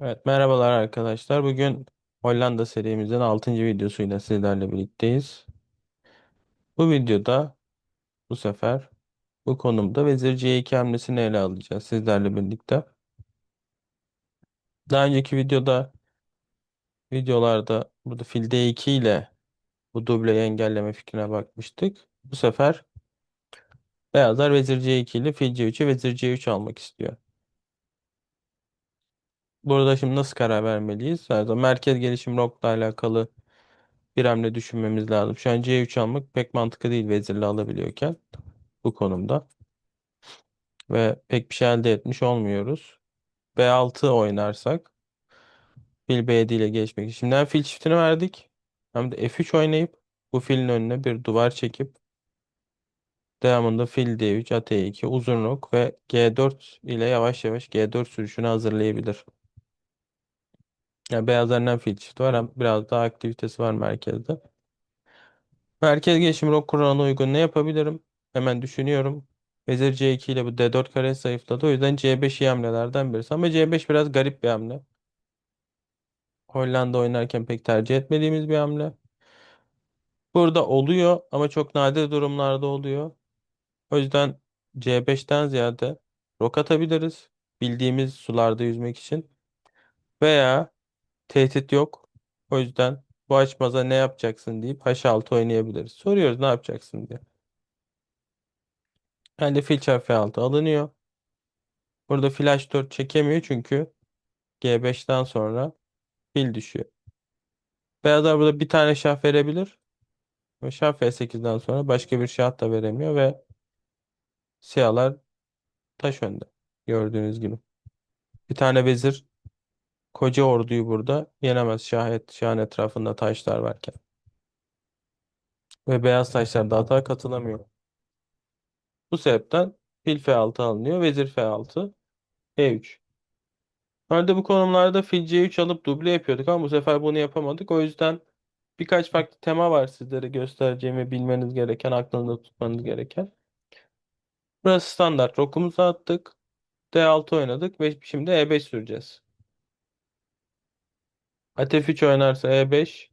Evet, merhabalar arkadaşlar. Bugün Hollanda serimizin 6. videosuyla sizlerle birlikteyiz. Bu videoda bu sefer bu konumda Vezir C2 hamlesini ele alacağız sizlerle birlikte. Daha önceki videoda videolarda burada fil D2 ile bu dubleyi engelleme fikrine bakmıştık. Bu sefer beyazlar Vezir C2 ile fil C3'e Vezir C3 almak istiyor. Burada şimdi nasıl karar vermeliyiz? Her merkez gelişim rokla alakalı bir hamle düşünmemiz lazım. Şu an C3 almak pek mantıklı değil vezirle alabiliyorken bu konumda. Ve pek bir şey elde etmiş olmuyoruz. B6 oynarsak fil B7 ile geçmek. Şimdi hem fil çiftini verdik hem de F3 oynayıp bu filin önüne bir duvar çekip devamında fil D3, at E2, uzun rok ve G4 ile yavaş yavaş G4 sürüşünü hazırlayabilir. Yani beyazların hem fil çifti var biraz daha aktivitesi var merkezde. Merkez gelişim rok kuralına uygun ne yapabilirim? Hemen düşünüyorum. Vezir C2 ile bu D4 kare zayıfladı. O yüzden C5 iyi hamlelerden birisi. Ama C5 biraz garip bir hamle. Hollanda oynarken pek tercih etmediğimiz bir hamle. Burada oluyor ama çok nadir durumlarda oluyor. O yüzden C5'ten ziyade rok atabiliriz. Bildiğimiz sularda yüzmek için. Veya tehdit yok. O yüzden bu açmaza ne yapacaksın deyip H6 oynayabiliriz. Soruyoruz ne yapacaksın diye. Yani fil çarpı F6 alınıyor. Burada flash 4 çekemiyor çünkü G5'ten sonra fil düşüyor. Beyazlar burada bir tane şah verebilir. Ve şah F8'den sonra başka bir şah da veremiyor ve siyahlar taş önde. Gördüğünüz gibi. Bir tane vezir koca orduyu burada yenemez şah, et, şahın etrafında taşlar varken. Ve beyaz taşlar da hata katılamıyor. Bu sebepten fil F6 alınıyor. Vezir F6 E3. Normalde bu konumlarda fil C3 alıp duble yapıyorduk ama bu sefer bunu yapamadık. O yüzden birkaç farklı tema var sizlere göstereceğimi bilmeniz gereken, aklınızda tutmanız gereken. Burası standart. Rokumuzu attık. D6 oynadık ve şimdi E5 süreceğiz. At F3 oynarsa E5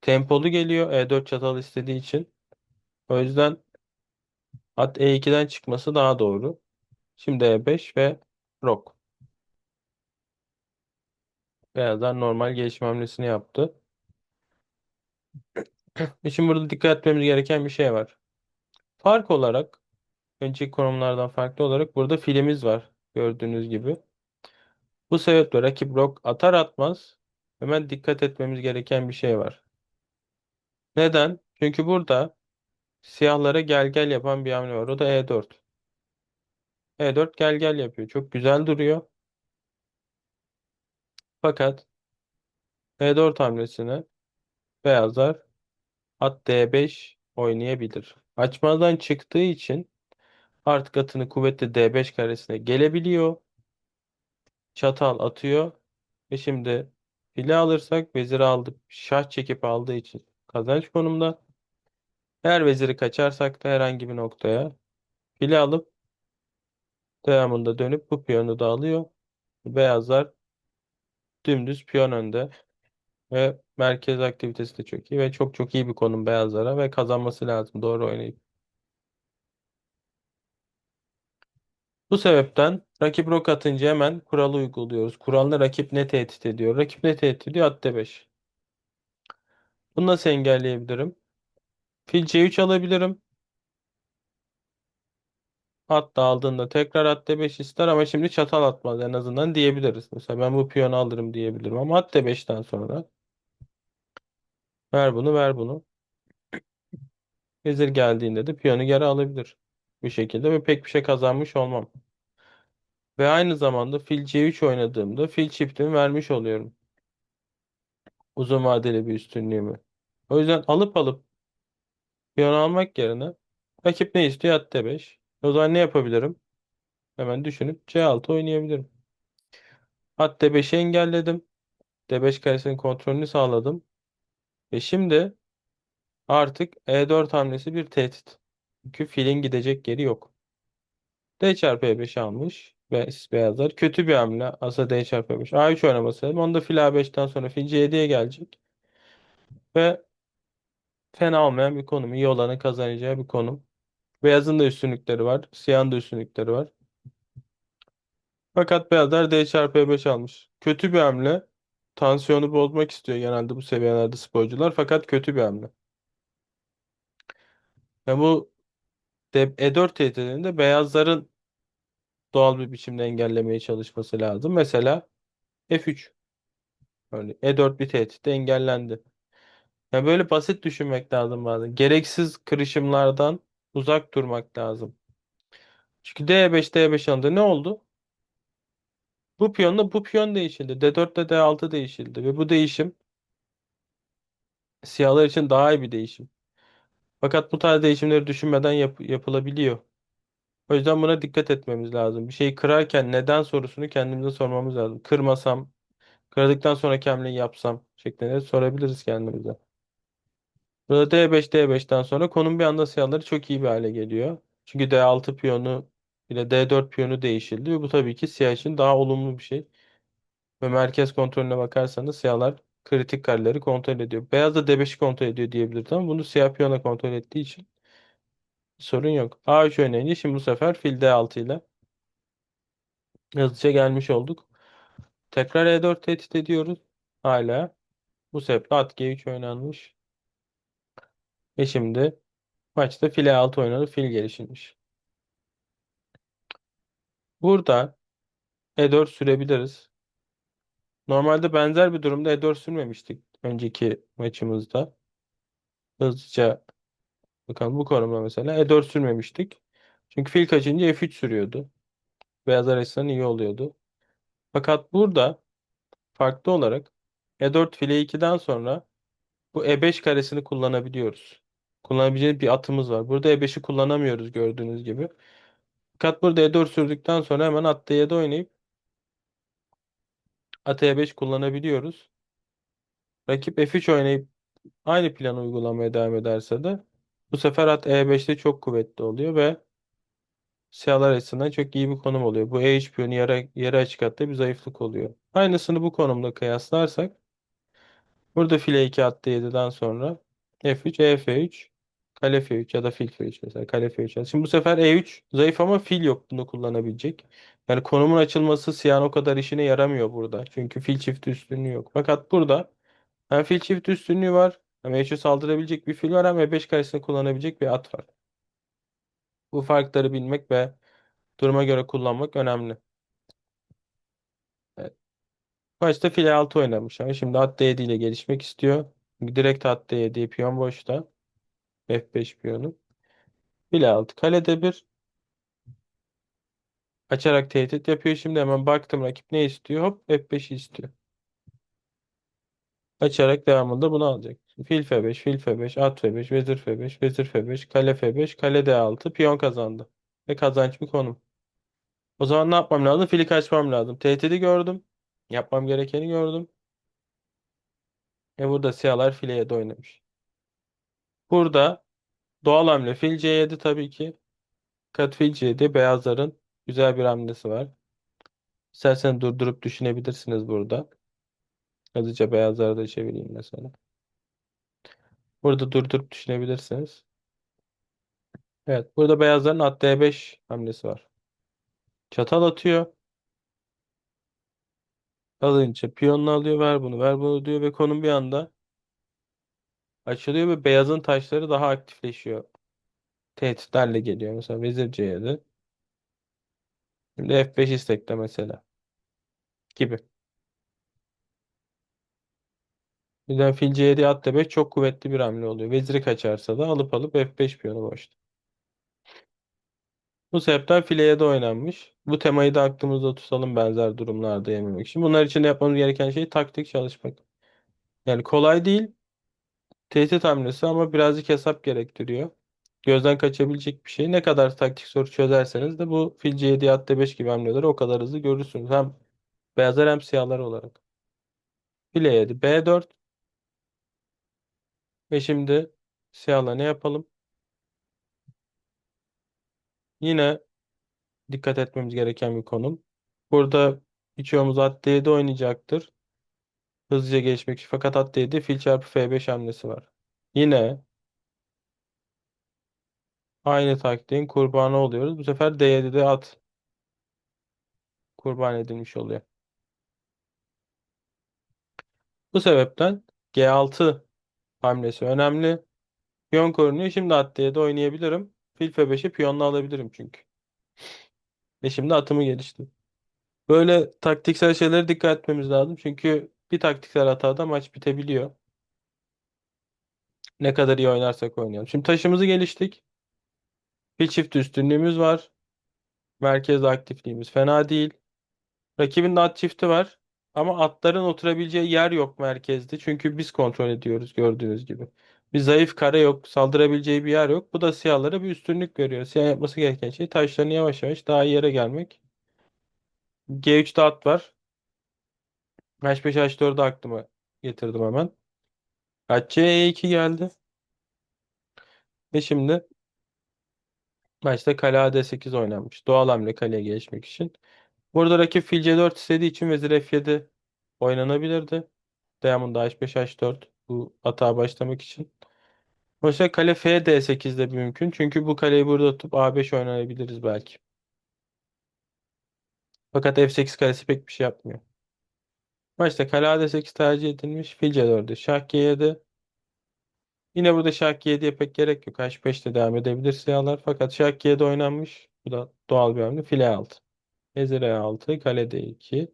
tempolu geliyor. E4 çatal istediği için. O yüzden at E2'den çıkması daha doğru. Şimdi E5 ve rok. Beyazlar normal gelişim hamlesini yaptı. Şimdi burada dikkat etmemiz gereken bir şey var. Fark olarak önceki konumlardan farklı olarak burada filimiz var. Gördüğünüz gibi. Bu sebeple rakip rok atar atmaz hemen dikkat etmemiz gereken bir şey var. Neden? Çünkü burada siyahlara gel gel yapan bir hamle var. O da E4. E4 gel gel yapıyor. Çok güzel duruyor. Fakat E4 hamlesine beyazlar at D5 oynayabilir. Açmazdan çıktığı için artık atını kuvvetli D5 karesine gelebiliyor. Çatal atıyor. Ve şimdi fili alırsak veziri aldık. Şah çekip aldığı için kazanç konumda. Eğer veziri kaçarsak da herhangi bir noktaya fili alıp devamında dönüp bu piyonu da alıyor. Beyazlar dümdüz piyon önde ve merkez aktivitesi de çok iyi ve çok çok iyi bir konum beyazlara ve kazanması lazım doğru oynayıp. Bu sebepten rakip rok atınca hemen kuralı uyguluyoruz. Kuralını rakip ne tehdit ediyor? Rakip ne tehdit ediyor? At D5. Bunu nasıl engelleyebilirim? Fil C3 alabilirim. At da aldığında tekrar at D5 ister ama şimdi çatal atmaz en azından diyebiliriz. Mesela ben bu piyonu alırım diyebilirim ama at D5'ten sonra ver bunu ver bunu. Vezir geldiğinde de piyonu geri alabilir. Bu şekilde ve pek bir şey kazanmış olmam. Ve aynı zamanda fil C3 oynadığımda fil çiftimi vermiş oluyorum. Uzun vadeli bir üstünlüğümü. O yüzden alıp alıp piyon almak yerine rakip ne istiyor at D5. O zaman ne yapabilirim? Hemen düşünüp C6 oynayabilirim. At D5'i engelledim. D5 karesinin kontrolünü sağladım. Ve şimdi artık E4 hamlesi bir tehdit. Çünkü filin gidecek yeri yok. D çarpı E5 almış. Siz beyazlar. Kötü bir hamle. Asa D çarpı 5. A3 oynaması. Onda fil A5'ten sonra fil C7'ye gelecek. Ve fena olmayan bir konum. İyi olanı kazanacağı bir konum. Beyazın da üstünlükleri var. Siyahın da üstünlükleri var. Fakat beyazlar D çarpı E5 almış. Kötü bir hamle. Tansiyonu bozmak istiyor genelde bu seviyelerde sporcular. Fakat kötü bir hamle. Ve bu de- E4 tehditlerinde beyazların doğal bir biçimde engellemeye çalışması lazım. Mesela F3. Örneğin E4 bir tehditte engellendi. Yani böyle basit düşünmek lazım bazen. Gereksiz kırışımlardan uzak durmak lazım. Çünkü D5 D5 alındı. Ne oldu? Bu piyonla bu piyon değişildi. D4 ile D6 değişildi. Ve bu değişim siyahlar için daha iyi bir değişim. Fakat bu tarz değişimleri düşünmeden yap- yapılabiliyor. O yüzden buna dikkat etmemiz lazım. Bir şeyi kırarken neden sorusunu kendimize sormamız lazım. Kırmasam, kırdıktan sonra hamleyi yapsam şeklinde sorabiliriz kendimize. Burada D5 D5'ten sonra konum bir anda siyahları çok iyi bir hale geliyor. Çünkü D6 piyonu ile D4 piyonu değişildi. Ve bu tabii ki siyah için daha olumlu bir şey. Ve merkez kontrolüne bakarsanız siyahlar kritik kareleri kontrol ediyor. Beyaz da D5'i kontrol ediyor diyebiliriz ama bunu siyah piyona kontrol ettiği için sorun yok. A3 oynayınca şimdi bu sefer fil D6 ile hızlıca gelmiş olduk. Tekrar E4 tehdit ediyoruz. Hala. Bu sebeple at G3 oynanmış. Ve şimdi maçta file 6 oynanıp fil gelişilmiş. Burada E4 sürebiliriz. Normalde benzer bir durumda E4 sürmemiştik önceki maçımızda. Hızlıca bakalım bu konumda mesela E4 sürmemiştik. Çünkü fil kaçınca F3 sürüyordu. Beyazlar açısından iyi oluyordu. Fakat burada farklı olarak E4 file 2'den sonra bu E5 karesini kullanabiliyoruz. Kullanabileceğimiz bir atımız var. Burada E5'i kullanamıyoruz gördüğünüz gibi. Fakat burada E4 sürdükten sonra hemen at D7 oynayıp at E5 kullanabiliyoruz. Rakip F3 oynayıp aynı planı uygulamaya devam ederse de bu sefer at E5'te çok kuvvetli oluyor ve siyahlar açısından çok iyi bir konum oluyor. Bu E3 piyonu yere, yere açık hatta bir zayıflık oluyor. Aynısını bu konumda kıyaslarsak burada file 2 at D7'den sonra F3, EF3 Kale F3 ya da fil F3 mesela kale F3. Şimdi bu sefer E3 zayıf ama fil yok bunu kullanabilecek. Yani konumun açılması siyahın o kadar işine yaramıyor burada. Çünkü fil çifti üstünlüğü yok. Fakat burada hem fil çifti üstünlüğü var. E3'e saldırabilecek bir fil var hem E5 karesini kullanabilecek bir at var. Bu farkları bilmek ve duruma göre kullanmak önemli. Evet. Başta fil E6 oynamış ama şimdi at D7 ile gelişmek istiyor. Direkt at D7 piyon boşta. F5 piyonu. Fil E6 kalede bir Açarak tehdit yapıyor. Şimdi hemen baktım rakip ne istiyor? Hop F5'i istiyor. Açarak devamında bunu alacak. Fil F5, fil F5, at F5, vezir F5, vezir F5, kale F5, kale D6, piyon kazandı. Ve kazanç bir konum. O zaman ne yapmam lazım? Fili kaçmam lazım. Tehdidi gördüm. Yapmam gerekeni gördüm. E burada siyahlar fileye de oynamış. Burada doğal hamle fil C7 tabii ki. Kat fil C7 beyazların güzel bir hamlesi var. İstersen durdurup düşünebilirsiniz burada. Hızlıca beyazları da çevireyim mesela. Burada durdurup düşünebilirsiniz. Evet. Burada beyazların at D5 hamlesi var. Çatal atıyor. Alınca piyonunu alıyor. Ver bunu ver bunu diyor ve konum bir anda açılıyor ve beyazın taşları daha aktifleşiyor. Tehditlerle geliyor. Mesela vezir C7. Şimdi F5 istekle mesela. Gibi. Birden fil C7 at D5 çok kuvvetli bir hamle oluyor. Veziri kaçarsa da alıp alıp F5 piyonu boşta. Bu sebepten fileye de oynanmış. Bu temayı da aklımızda tutalım benzer durumlarda yememek için. Bunlar için de yapmamız gereken şey taktik çalışmak. Yani kolay değil. Tehdit hamlesi ama birazcık hesap gerektiriyor. Gözden kaçabilecek bir şey. Ne kadar taktik soru çözerseniz de bu fil C7 at D5 gibi hamleleri o kadar hızlı görürsünüz. Hem beyazlar hem siyahlar olarak. File 7 B4 ve şimdi siyahla ne yapalım? Yine dikkat etmemiz gereken bir konum. Burada içiyorumuz at D7 oynayacaktır. Hızlıca geçmek için. Fakat at D7 fil çarpı F5 hamlesi var. Yine aynı taktiğin kurbanı oluyoruz. Bu sefer D7'de at kurban edilmiş oluyor. Bu sebepten G6 hamlesi önemli. Piyon korunuyor. Şimdi at D7 oynayabilirim. Fil F5'i piyonla alabilirim çünkü. Ve şimdi atımı geliştirdim. Böyle taktiksel şeylere dikkat etmemiz lazım. Çünkü bir taktiksel hatada maç bitebiliyor. Ne kadar iyi oynarsak oynayalım. Şimdi taşımızı geliştik. Bir çift üstünlüğümüz var. Merkez aktifliğimiz fena değil. Rakibin de at çifti var. Ama atların oturabileceği yer yok merkezde. Çünkü biz kontrol ediyoruz gördüğünüz gibi. Bir zayıf kare yok. Saldırabileceği bir yer yok. Bu da siyahlara bir üstünlük veriyor. Siyah yapması gereken şey taşlarını yavaş yavaş daha iyi yere gelmek. G3'te at var. H5 H4'ü aklıma getirdim hemen. C E2 geldi. Ve şimdi maçta kale A D8 oynanmış. Doğal hamle kaleye geçmek için. Burada rakip fil C4 istediği için vezir F7 oynanabilirdi. Diamond H5 H4 bu atağa başlamak için. Oysa kale F D8 de mümkün. Çünkü bu kaleyi burada tutup A5 oynayabiliriz belki. Fakat F8 kalesi pek bir şey yapmıyor. Maçta kale A D8 tercih edilmiş. Fil C4'e şah G7. Yine burada şah G7'ye pek gerek yok. H5'te devam edebilir siyahlar. Fakat şah G7 oynanmış. Bu da doğal bir hamle. Fil E6. Vezir E6. Kale D2.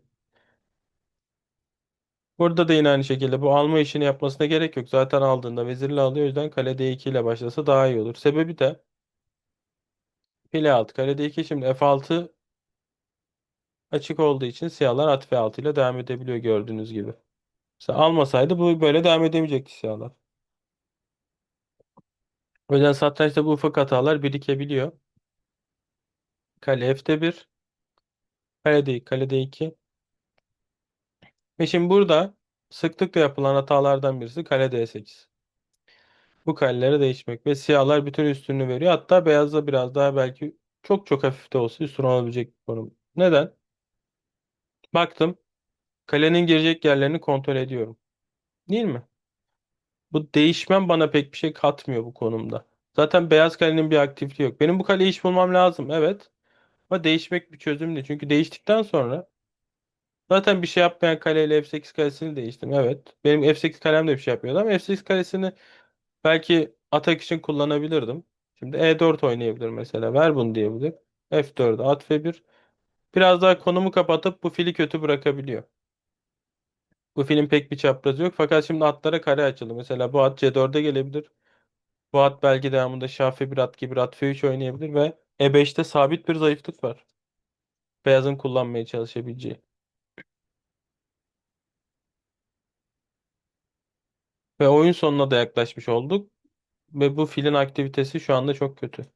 Burada da yine aynı şekilde bu alma işini yapmasına gerek yok. Zaten aldığında vezirle alıyor. O yüzden kale D2 ile başlasa daha iyi olur. Sebebi de fil E6. Kale D2 şimdi F6 açık olduğu için siyahlar at F6 ile devam edebiliyor gördüğünüz gibi. Mesela almasaydı bu böyle devam edemeyecekti siyahlar. O yüzden satrançta bu ufak hatalar birikebiliyor. Kale F'de 1. Kale D, kale D2. Ve şimdi burada sıklıkla yapılan hatalardan birisi kale D8. Bu kaleleri değişmek ve siyahlar bütün üstünlüğü veriyor. Hatta beyazda biraz daha belki çok çok hafif de olsa üstün olabilecek bir konum. Neden? Baktım. Kalenin girecek yerlerini kontrol ediyorum. Değil mi? Bu değişmem bana pek bir şey katmıyor bu konumda. Zaten beyaz kalenin bir aktifliği yok. Benim bu kaleyi iş bulmam lazım. Evet. Ama değişmek bir çözüm değil. Çünkü değiştikten sonra zaten bir şey yapmayan kaleyle F8 kalesini değiştim. Evet. Benim F8 kalem de bir şey yapmıyordu ama F8 kalesini belki atak için kullanabilirdim. Şimdi E4 oynayabilir mesela. Ver bunu diyebilir. F4'e at F1. Biraz daha konumu kapatıp bu fili kötü bırakabiliyor. Bu filin pek bir çaprazı yok. Fakat şimdi atlara kare açıldı. Mesela bu at C4'e gelebilir. Bu at belki devamında şah F1 at gibi at F3 oynayabilir ve E5'te sabit bir zayıflık var. Beyazın kullanmaya çalışabileceği. Ve oyun sonuna da yaklaşmış olduk. Ve bu filin aktivitesi şu anda çok kötü.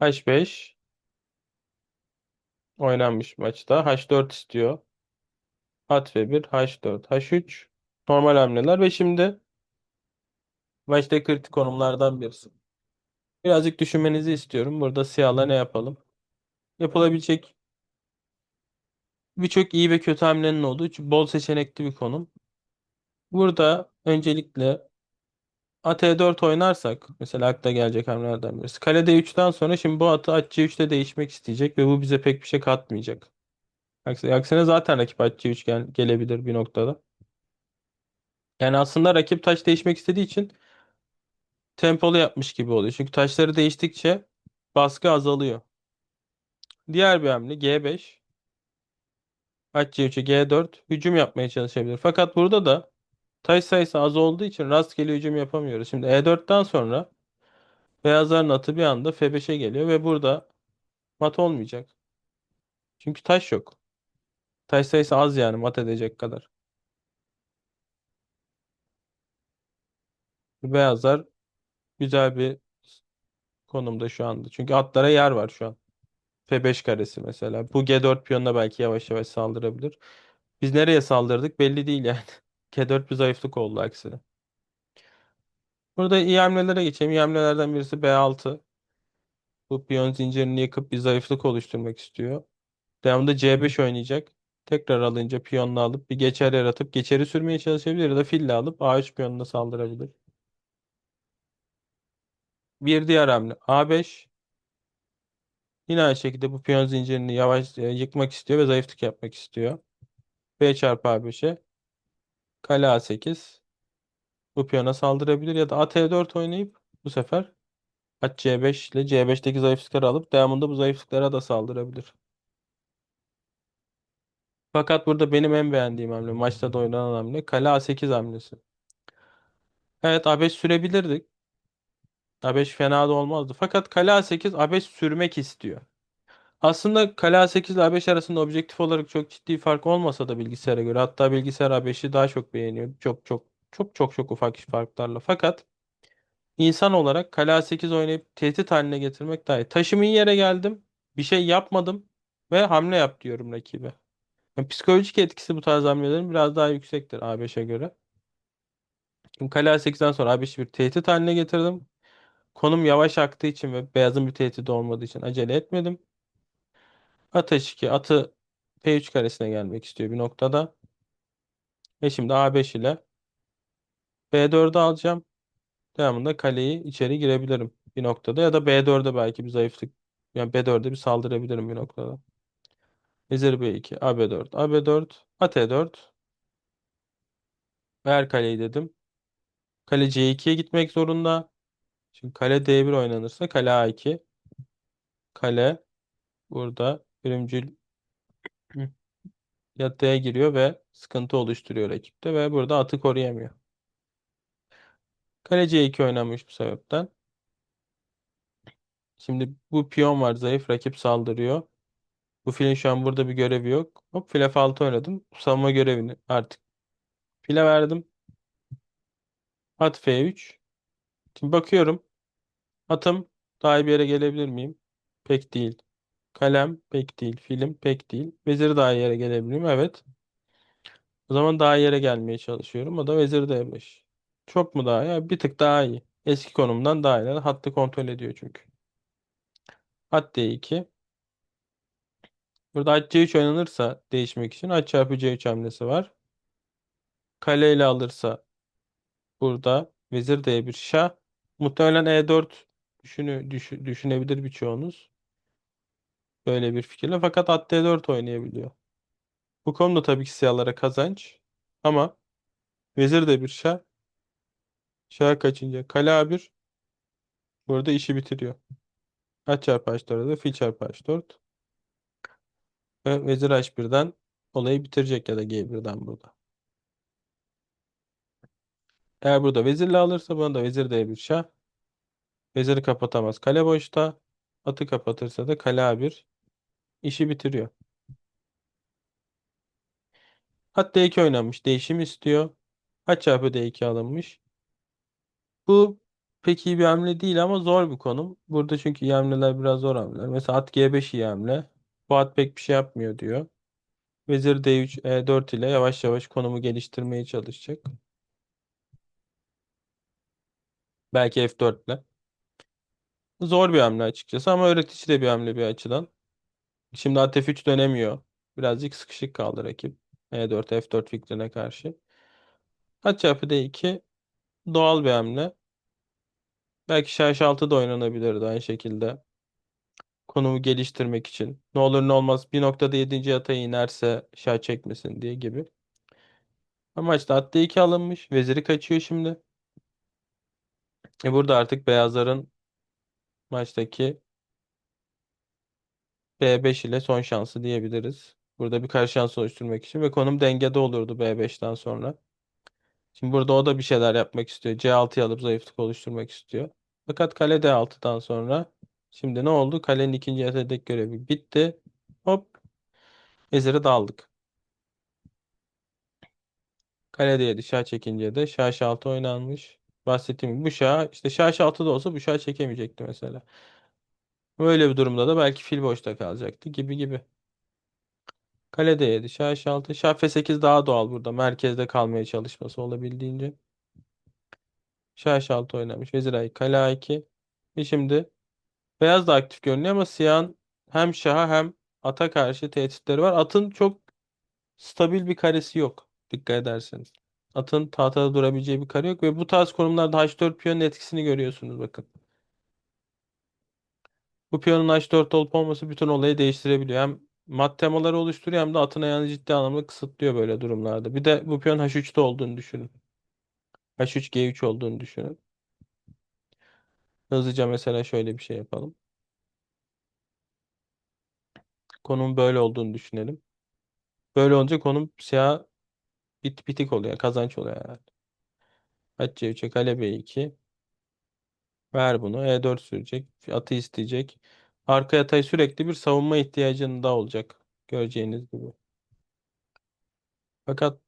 H5 oynanmış maçta. H4 istiyor. At F1, H4, H3 normal hamleler ve şimdi maçta kritik konumlardan birisi. Birazcık düşünmenizi istiyorum. Burada siyahla ne yapalım? Yapılabilecek birçok iyi ve kötü hamlenin olduğu bol seçenekli bir konum. Burada öncelikle at E4 oynarsak mesela akla gelecek hamlelerden birisi. Kale D3'ten sonra şimdi bu atı at C3'te değişmek isteyecek ve bu bize pek bir şey katmayacak. Aksine zaten rakip at C3 gel, gelebilir bir noktada. Yani aslında rakip taş değişmek istediği için tempolu yapmış gibi oluyor. Çünkü taşları değiştikçe baskı azalıyor. Diğer bir hamle G5. At C3'e G4 hücum yapmaya çalışabilir. Fakat burada da taş sayısı az olduğu için rastgele hücum yapamıyoruz. Şimdi E4'ten sonra beyazların atı bir anda F5'e geliyor ve burada mat olmayacak. Çünkü taş yok. Taş sayısı az yani mat edecek kadar. Beyazlar güzel bir konumda şu anda. Çünkü atlara yer var şu an. F5 karesi mesela. Bu G4 piyonuna belki yavaş yavaş saldırabilir. Biz nereye saldırdık belli değil yani. G4 bir zayıflık oldu aksine. Burada iyi hamlelere geçeyim. İyi hamlelerden birisi B6. Bu piyon zincirini yıkıp bir zayıflık oluşturmak istiyor. Devamında C5 oynayacak. Tekrar alınca piyonla alıp bir geçer yaratıp geçeri sürmeye çalışabilir ya da fille alıp A3 piyonuna saldırabilir. Bir diğer hamle A5. Yine aynı şekilde bu piyon zincirini yavaş e, yıkmak istiyor ve zayıflık yapmak istiyor. B çarpı A5'e kale A8 bu piyona saldırabilir ya da at E4 oynayıp bu sefer at C5 ile C5'teki zayıflıkları alıp devamında bu zayıflıklara da saldırabilir. Fakat burada benim en beğendiğim hamle maçta da oynanan hamle kale A8 hamlesi. Evet A5 sürebilirdik. A5 fena da olmazdı. Fakat kale A8 A5 sürmek istiyor. Aslında kale A8 ile A5 arasında objektif olarak çok ciddi fark olmasa da bilgisayara göre hatta bilgisayar A5'i daha çok beğeniyor. Çok çok çok çok çok ufak farklarla. Fakat insan olarak kale A8 oynayıp tehdit haline getirmek daha iyi. Taşımın yere geldim. Bir şey yapmadım ve hamle yap diyorum rakibe. Yani psikolojik etkisi bu tarz hamlelerin biraz daha yüksektir A5'e göre. Şimdi kale A8'den sonra A5'i bir tehdit haline getirdim. Konum yavaş aktığı için ve beyazın bir tehdidi olmadığı için acele etmedim. At H2 atı P3 karesine gelmek istiyor bir noktada. Ve şimdi A5 ile B4'ü alacağım. Devamında kaleyi içeri girebilirim bir noktada. Ya da B4'e belki bir zayıflık. Yani B4'e bir saldırabilirim bir noktada. Vezir B2, AB4, AB4, at E4. Ver kaleyi dedim. Kale C2'ye gitmek zorunda. Şimdi kale D1 oynanırsa kale A2. Kale burada ölümcül yatıya giriyor ve sıkıntı oluşturuyor rakipte ve burada atı koruyamıyor. Kale C2 oynanmış bu sebepten. Şimdi bu piyon var zayıf rakip saldırıyor. Bu filin şu an burada bir görevi yok. Hop file F6 oynadım. Savunma görevini artık file verdim. At F3. Şimdi bakıyorum. Atım daha iyi bir yere gelebilir miyim? Pek değil. Kalem pek değil. Filim pek değil. Vezir daha iyi yere gelebilir miyim? Evet. O zaman daha iyi yere gelmeye çalışıyorum. O da vezir D5. Çok mu daha iyi? Bir tık daha iyi. Eski konumdan daha iyi. Hattı kontrol ediyor çünkü. At D2. Burada at C3 oynanırsa değişmek için at çarpı C3 hamlesi var. Kale ile alırsa burada vezir D1 şah. Muhtemelen E4 düşünü, düş- düşünebilir birçoğunuz. Böyle bir fikirle. Fakat at D4 oynayabiliyor. Bu konuda tabii ki siyahlara kazanç. Ama vezir D1 şah. Şah kaçınca kale A1 burada işi bitiriyor. At çarpı H4'e de fil çarpı H4. Ve vezir H1'den olayı bitirecek ya da G1'den burada. Eğer burada vezirle alırsa buna da vezir D1 şah. Veziri kapatamaz. Kale boşta. Atı kapatırsa da kale A1 işi bitiriyor. At D2 oynanmış. Değişim istiyor. At çarpı D2 alınmış. Bu pek iyi bir hamle değil ama zor bir konum. Burada çünkü iyi hamleler biraz zor hamleler. Mesela at G5 iyi hamle. Bu at pek bir şey yapmıyor diyor. Vezir D3, E4 ile yavaş yavaş konumu geliştirmeye çalışacak. Belki F4 ile. Zor bir hamle açıkçası ama öğretici de bir hamle bir açıdan. Şimdi at F3 dönemiyor. Birazcık sıkışık kaldı rakip. E4, F4 fikrine karşı. At çarpı D2 doğal bir hamle. Belki şah 6 da oynanabilirdi aynı şekilde. Konumu geliştirmek için. Ne olur ne olmaz bir noktada 7. ataya inerse şah çekmesin diye gibi. Amaçta at D2 alınmış. Veziri kaçıyor şimdi. E burada artık beyazların maçtaki B5 ile son şansı diyebiliriz. Burada bir karşı şans oluşturmak için ve konum dengede olurdu B5'ten sonra. Şimdi burada o da bir şeyler yapmak istiyor. C6'yı alıp zayıflık oluşturmak istiyor. Fakat kale D6'dan sonra şimdi ne oldu? Kalenin ikinci yatağındaki görevi bitti. Hop. Veziri de aldık. Kale D7 şah çekince de şah H6 oynanmış. Bahsettiğim gibi bu şah işte şah H6 da olsa bu şah çekemeyecekti mesela. Böyle bir durumda da belki fil boşta kalacaktı gibi gibi. Kale D7 şah H6 şah F8 daha doğal burada. Merkezde kalmaya çalışması olabildiğince. Şah H6 oynamış. Vezir A2 kale A2 ve şimdi Beyaz da aktif görünüyor ama siyahın hem şaha hem ata karşı tehditleri var. Atın çok stabil bir karesi yok. Dikkat ederseniz. Atın tahtada durabileceği bir kare yok ve bu tarz konumlarda H4 piyonun etkisini görüyorsunuz bakın. Bu piyonun H4 olup olması bütün olayı değiştirebiliyor. Hem mat temaları oluşturuyor hem de atın ayağını ciddi anlamda kısıtlıyor böyle durumlarda. Bir de bu piyon H3'te olduğunu düşünün. H3 G3 olduğunu düşünün. Hızlıca mesela şöyle bir şey yapalım. Konum böyle olduğunu düşünelim. Böyle olunca konum siyah bit bitik oluyor. Kazanç oluyor yani. At C3'e kale B2. Ver bunu. E4 sürecek. Atı isteyecek. Arka yatay sürekli bir savunma ihtiyacında olacak. Göreceğiniz gibi. Fakat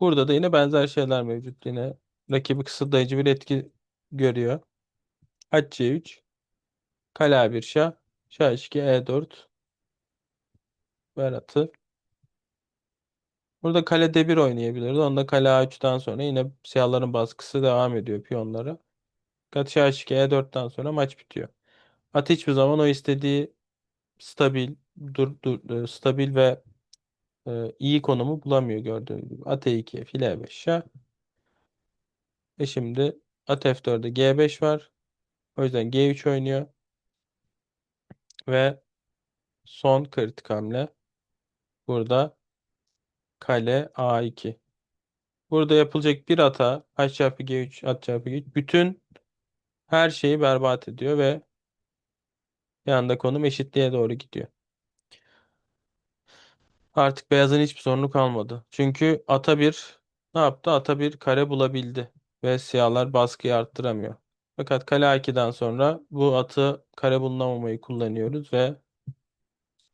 burada da yine benzer şeyler mevcut. Yine rakibi kısıtlayıcı bir etki görüyor. At C3. Kale A1 şah. Şah 2 E4. Ver atı. Burada kale D1 oynayabiliriz. Onda kale A3'ten sonra yine siyahların baskısı devam ediyor piyonlara. Fakat şah 2 E4'ten sonra maç bitiyor. At hiçbir zaman o istediği stabil, dur, dur, e, stabil ve e, iyi konumu bulamıyor gördüğünüz gibi. At E2, fil E5 şah. E şimdi at F4'de G5 var. O yüzden G3 oynuyor. Ve son kritik hamle. Burada kale A2. Burada yapılacak bir hata H çarpı G3, at çarpı G3 bütün her şeyi berbat ediyor ve bir konum eşitliğe doğru gidiyor. Artık beyazın hiçbir sorunu kalmadı. Çünkü ata bir ne yaptı? Ata bir kare bulabildi ve siyahlar baskıyı arttıramıyor. Fakat kale A2'den sonra bu atı kare bulunamamayı kullanıyoruz ve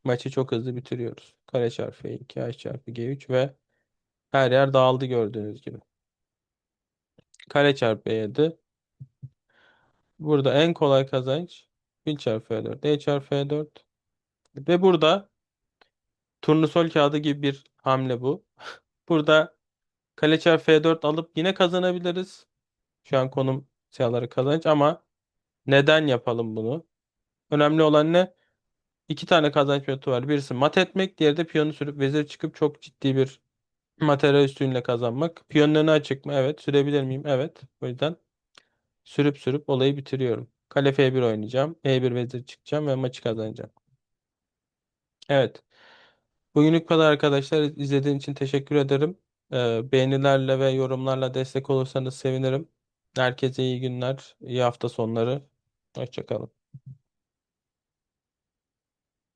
maçı çok hızlı bitiriyoruz. Kare çarpı E2, H çarpı G3 ve her yer dağıldı gördüğünüz gibi. Kare çarpı E7. Burada en kolay kazanç fil çarpı E4, D çarpı E4. Ve burada turnusol kağıdı gibi bir hamle bu. Burada kale çarpı F4 alıp yine kazanabiliriz. Şu an konum siyahları kazanç ama neden yapalım bunu? Önemli olan ne? İki tane kazanç metodu var. Birisi mat etmek, diğeri de piyonu sürüp vezir çıkıp çok ciddi bir materyal üstünlüğüyle kazanmak. Piyonun önü açık mı? Evet. Sürebilir miyim? Evet. O yüzden sürüp sürüp olayı bitiriyorum. Kale F1 oynayacağım. E1 vezir çıkacağım ve maçı kazanacağım. Evet. Bugünlük bu kadar arkadaşlar. İzlediğin için teşekkür ederim. Ee, beğenilerle ve yorumlarla destek olursanız sevinirim. Herkese iyi günler, iyi hafta sonları. Hoşça kalın.